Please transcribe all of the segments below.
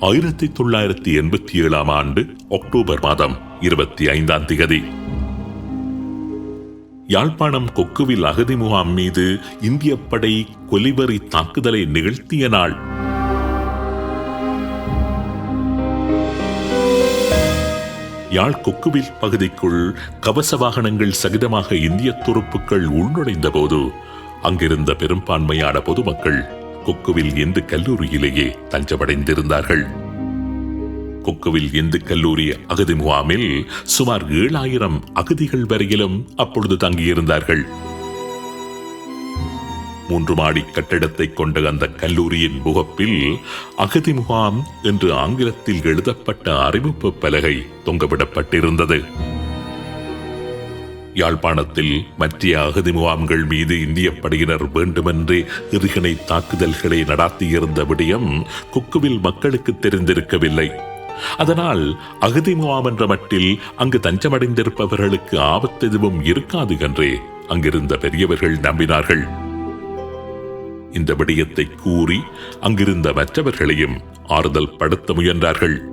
ஆயிரத்தி தொள்ளாயிரத்தி எண்பத்தி ஏழாம் ஆண்டு அக்டோபர் மாதம் இருபத்தி ஐந்தாம் திகதி. யாழ்ப்பாணம் கொக்குவில் அகதி முகாம் மீது இந்திய படை கொலிவரி தாக்குதலை நிகழ்த்திய நாள். யாழ் கொக்குவில் பகுதிக்குள் கவச வாகனங்கள் சகிதமாக இந்திய துருப்புக்கள் உள்நுழைந்த போது அங்கிருந்த பெரும்பான்மையான பொதுமக்கள் கொக்குவில் இந்து கல்லூரியிலேயே தஞ்சமடைந்திருந்தார்கள். கொக்குவில் இந்து கல்லூரி அகதி முகாமில் சுமார் ஏழாயிரம் அகதிகள் வரையிலும் அப்பொழுது தங்கியிருந்தார்கள். மூன்று மாடி கட்டிடத்தை கொண்ட அந்த கல்லூரியின் முகப்பில் அகதி முகாம் என்று ஆங்கிலத்தில் எழுதப்பட்ட அறிவிப்பு பலகை தொங்கவிடப்பட்டிருந்தது. யாழ்ப்பாணத்தில் மற்ற அகதி முகாம்கள் மீது இந்திய படையினர் வேண்டுமென்றே எறிகணை தாக்குதல்களை நடாத்தியிருந்த விடயம் குக்குவில் மக்களுக்கு தெரிந்திருக்கவில்லை. அதனால் அகதி முகாம் என்ற மட்டில் அங்கு தஞ்சமடைந்திருப்பவர்களுக்கு ஆபத்து எதுவும் இருக்காது என்றே அங்கிருந்த பெரியவர்கள் நம்பினார்கள். இந்த விடயத்தை கூறி அங்கிருந்த மற்றவர்களையும் ஆறுதல் படுத்த முயன்றார்கள்.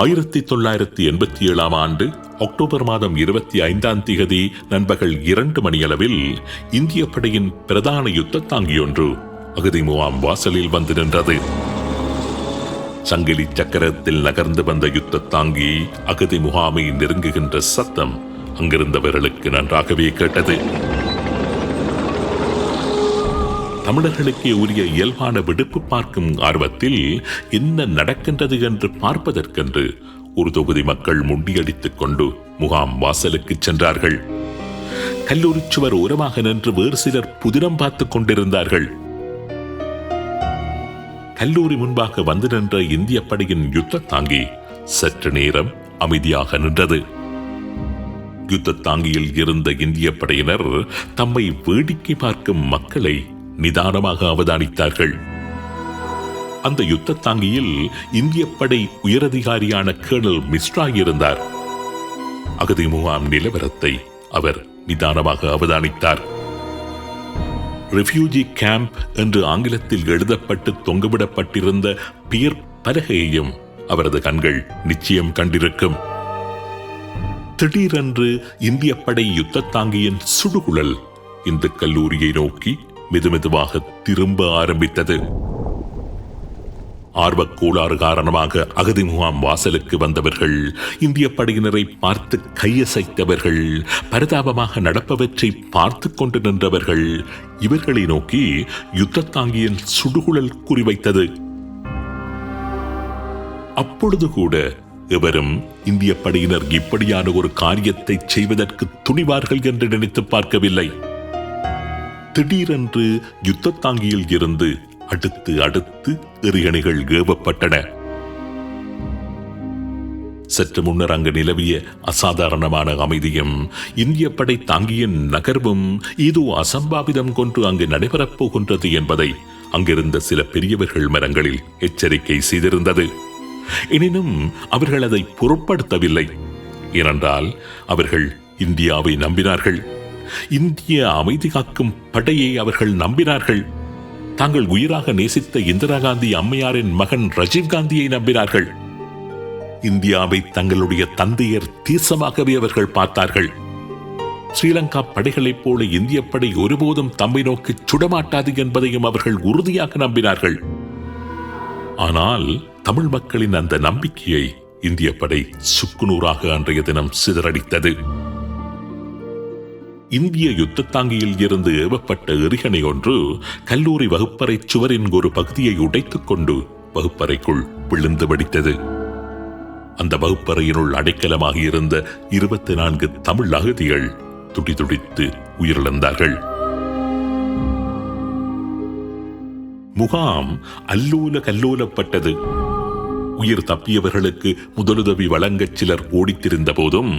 ஆயிரத்தி தொள்ளாயிரத்தி எண்பத்தி ஏழாம் ஆண்டு அக்டோபர் மாதம் இருபத்தி ஐந்தாம் திகதி நண்பகல் இரண்டு மணியளவில் இந்திய படையின் பிரதான யுத்த தாங்கியொன்று அகதி முகாம் வாசலில் வந்து நின்றது. சங்கிலி சக்கரத்தில் நகர்ந்து வந்த யுத்த தாங்கி அகதி முகாமை நெருங்குகின்ற சத்தம் அங்கிருந்தவர்களுக்கு நன்றாகவே கேட்டது. தமிழர்களுக்கே உரிய இயல்பான விடுப்பு பார்க்கும் ஆர்வத்தில் என்ன நடக்கின்றது என்று பார்ப்பதற்கென்று ஒரு தொகுதி மக்கள் முண்டியடித்துக் கொண்டு முகாம் வாசலுக்கு சென்றார்கள். கல்லூரி சுவர் ஓரமாக நின்று வேறு சிலர் புதினம் பார்த்துக் கொண்டிருந்தார்கள். கல்லூரி முன்பாக வந்து நின்ற இந்திய படையின் யுத்த தாங்கி சற்று நேரம் அமைதியாக நின்றது. யுத்த தாங்கியில் இருந்த இந்திய படையினர் தம்மை வேடிக்கை பார்க்கும் மக்களை நிதானமாக அவதானித்தார்கள். அந்த யுத்த தாங்கியில் இந்திய படை உயரதிகாரியான கேர்னல் மிஸ்ரா இருந்தார். அகதி முகாம் நிலவரத்தை அவர் நிதானமாக அவதானித்தார். ரெஃப்யூஜி கேம்ப் என்று ஆங்கிலத்தில் எழுதப்பட்டு தொங்கவிடப்பட்டிருந்த பியர் பலகையையும் அவரது கண்கள் நிச்சயம் கண்டிருக்கும். திடீரென்று இந்திய படை யுத்த தாங்கியின் சுடுகுழல் இந்த கல்லூரியை நோக்கி மெதுமெதுவாக திரும்ப ஆரம்பித்தது. ஆர்வக் கோளாறு காரணமாக அகதி முகாம் வாசலுக்கு வந்தவர்கள் இந்திய படையினரை பார்த்து கையசைத்தவர்கள் பரிதாபமாக நடப்பவற்றை பார்த்து கொண்டு நின்றவர்கள் இவர்களை நோக்கி யுத்த தாங்கியின் சுடுகுழல் குறிவைத்தது. அப்பொழுது கூட எவரும் இந்திய படையினர் இப்படியான ஒரு காரியத்தை செய்வதற்கு துணிவார்கள் என்று நினைத்து பார்க்கவில்லை. திடீரென்று யுத்தத்தாங்கியில் இருந்து அடுத்து அடுத்து எறிகணைகள் ஏவப்பட்டன. சற்று முன்னர் அங்கு நிலவிய அசாதாரணமான அமைதியும் இந்திய படை தாங்கியின் நகர்வும் ஏதோ அசம்பாவிதம் கொண்டு அங்கு நடைபெறப் போகின்றது என்பதை அங்கிருந்த சில பெரியவர்கள் மரங்களில் எச்சரிக்கை செய்திருந்தது. எனினும் அவர்கள் அதை பொருட்படுத்தவில்லை. ஏனென்றால் அவர்கள் இந்தியாவை நம்பினார்கள். இந்திய அமைதி காக்கும் படையை அவர்கள் நம்பினார்கள். தாங்கள் உயிராக நேசித்த இந்திரா காந்தி அம்மையாரின் மகன் ரஜீவ் காந்தியை நம்பினார்கள். இந்தியாவை தங்களுடைய தந்தையர் தீர்சமாகவே அவர்கள் பார்த்தார்கள். ஸ்ரீலங்கா படைகளைப் போல இந்திய படை ஒருபோதும் தம்மை நோக்கி சுடமாட்டாது என்பதையும் அவர்கள் உறுதியாக நம்பினார்கள். ஆனால் தமிழ் மக்களின் அந்த நம்பிக்கையை இந்திய படை சுக்குநூறாக அன்றைய தினம் சிதறடித்தது. இந்திய யுத்த தாங்கியில் இருந்து ஏவப்பட்ட எறிகணை ஒன்று கல்லூரி வகுப்பறை சுவரின் ஒரு பகுதியை உடைத்துக் கொண்டு வகுப்பறைக்குள் விழுந்து வெடித்தது. அந்த வகுப்பறையினுள் அடைக்கலமாக இருந்த இருபத்தி நான்கு தமிழ் அகதிகள் துடிதுடித்து உயிரிழந்தார்கள். முகாம் அல்லோல கல்லோலப்பட்டது. உயிர் தப்பியவர்களுக்கு முதலுதவி வழங்கச் சிலர் ஓடித்திருந்த போதும்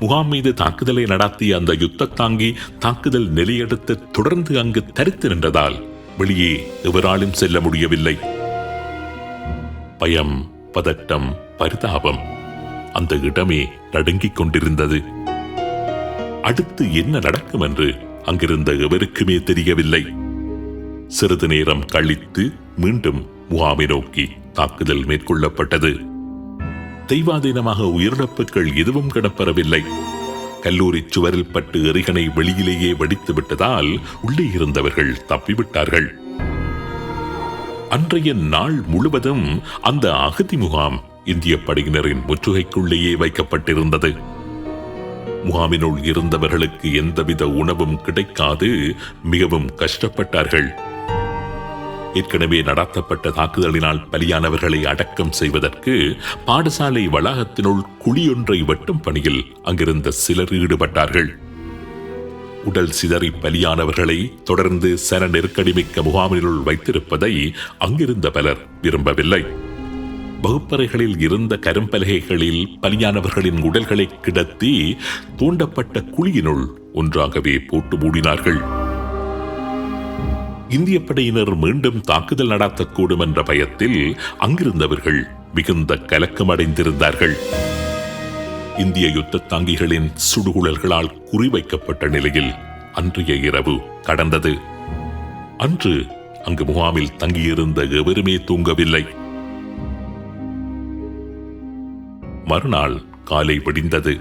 முகாம் மீது தாக்குதலை நடத்திய அந்த யுத்த தாங்கி தாக்குதல் நிலையெடுத்து தொடர்ந்து அங்கு தரித்து நின்றதால் வெளியே எவராலும் செல்ல முடியவில்லை. பயம் பதட்டம் பரிதாபம் அந்த இடமே நடுங்கிக் கொண்டிருந்தது. அடுத்து என்ன நடக்கும் என்று அங்கிருந்த எவருக்குமே தெரியவில்லை. சிறிது நேரம் கழித்து மீண்டும் முகாமை நோக்கி தாக்குதல் மேற்கொள்ளப்பட்டது. தெய்வாதீனமாக உயிரிழப்புகள் எதுவும் கிடப்பெறவில்லை கல்லூரி சுவரில் பட்டு எறிகனை வெளியிலேயே வெடித்து விட்டதால் உள்ளே இருந்தவர்கள் தப்பிவிட்டார்கள். அன்றைய நாள் முழுவதும் அந்த அகதி முகாம் இந்திய படையினரின் முற்றுகைக்குள்ளேயே வைக்கப்பட்டிருந்தது. முகாமினுள் இருந்தவர்களுக்கு எந்தவித உணவும் கிடைக்காது மிகவும் கஷ்டப்பட்டார்கள். ஏற்கனவே நடத்தப்பட்ட தாக்குதலினால் பலியானவர்களை அடக்கம் செய்வதற்கு பாடசாலை வளாகத்தினுள் குழியொன்றை வெட்டும் பணியில் அங்கிருந்த சிலர் ஈடுபட்டார்கள். உடல் சிதறி பலியானவர்களை தொடர்ந்து சன நெருக்கடிமிக்க முகாமினுள் வைத்திருப்பதை அங்கிருந்த பலர் விரும்பவில்லை. வகுப்பறைகளில் இருந்த கரும்பலகைகளில் பலியானவர்களின் உடல்களை கிடத்தி தூண்டப்பட்ட குழியினுள் ஒன்றாகவே போட்டு மூடினார்கள். இந்திய படையினர் மீண்டும் தாக்குதல் நடத்தக்கூடும் என்ற பயத்தில் அங்கிருந்தவர்கள் மிகுந்த கலக்கம் அடைந்திருந்தார்கள். இந்திய யுத்த தாங்கிகளின் சுடுகுழல்களால் குறிவைக்கப்பட்ட நிலையில் அன்றைய இரவு கடந்தது. அன்று அங்கு முகாமில் தங்கியிருந்த எவருமே தூங்கவில்லை. மறுநாள் காலை விடிந்தது.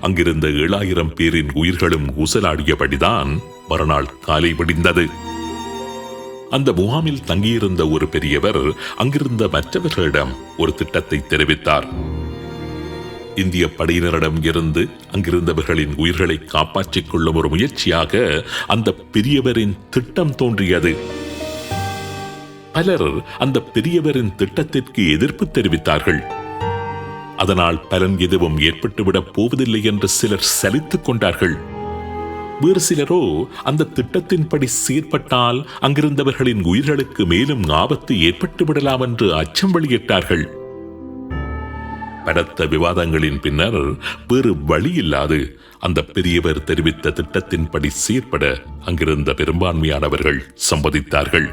அங்கிருந்த ஏழாயிரம் பேரின் உயிர்களும் ஊசலாடியபடிதான் மறுநாள் காலை விடிந்தது. அந்த முகாமில் தங்கியிருந்த ஒரு பெரியவர் அங்கிருந்த மற்றவர்களிடம் ஒரு திட்டத்தை தெரிவித்தார். இந்திய படையினரிடம் இருந்து அங்கிருந்தவர்களின் உயிர்களை காப்பாற்றிக் கொள்ளும் ஒரு முயற்சியாக அந்த பெரியவரின் திட்டம் தோன்றியது. பலர் அந்த பெரியவரின் திட்டத்திற்கு எதிர்ப்பு தெரிவித்தார்கள். அதனால் பலன் எதுவும் ஏற்பட்டுவிடப் போவதில்லை என்று சிலர் சலித்துக் கொண்டார்கள். வேறு சிலரோ அந்த திட்டத்தின்படி செயற்பட்டால் அங்கிருந்தவர்களின் உயிர்களுக்கு மேலும் ஆபத்து ஏற்பட்டு விடலாம் என்று அச்சம் வெளியிட்டார்கள். பலத்த விவாதங்களின் பின்னர் வேறு வழியில்லாது அந்த பெரியவர் தெரிவித்த திட்டத்தின்படி செயற்பட அங்கிருந்த பெரும்பான்மையானவர்கள் சம்மதித்தார்கள்.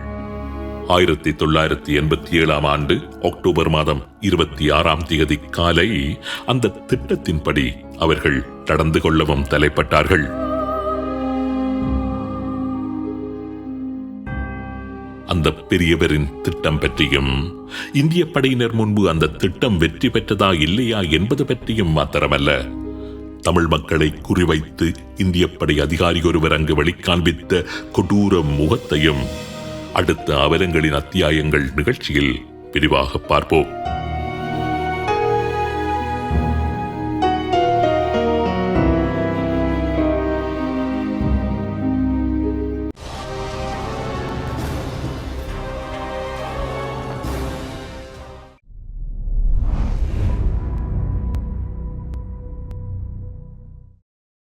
ஆயிரத்தி தொள்ளாயிரத்தி எண்பத்தி ஏழாம் ஆண்டு அக்டோபர் மாதம் இருபத்தி ஆறாம் தேதி காலை அந்த திட்டத்தின்படி அவர்கள் நடந்து கொள்ளவும் தலைப்பட்டார்கள். அந்த பெரியவரின் திட்டம் பற்றியும் இந்திய படையினர் முன்பு அந்த திட்டம் வெற்றி பெற்றதா இல்லையா என்பது பற்றியும் மாத்திரமல்ல. தமிழ் மக்களை குறிவைத்து இந்திய படை அதிகாரி ஒருவர் அங்கு வெளிக்காண்பித்த கொடூர முகத்தையும் அடுத்த அவலங்களின் அத்தியாயங்கள் நிகழ்ச்சியில் விரிவாக பார்ப்போம்.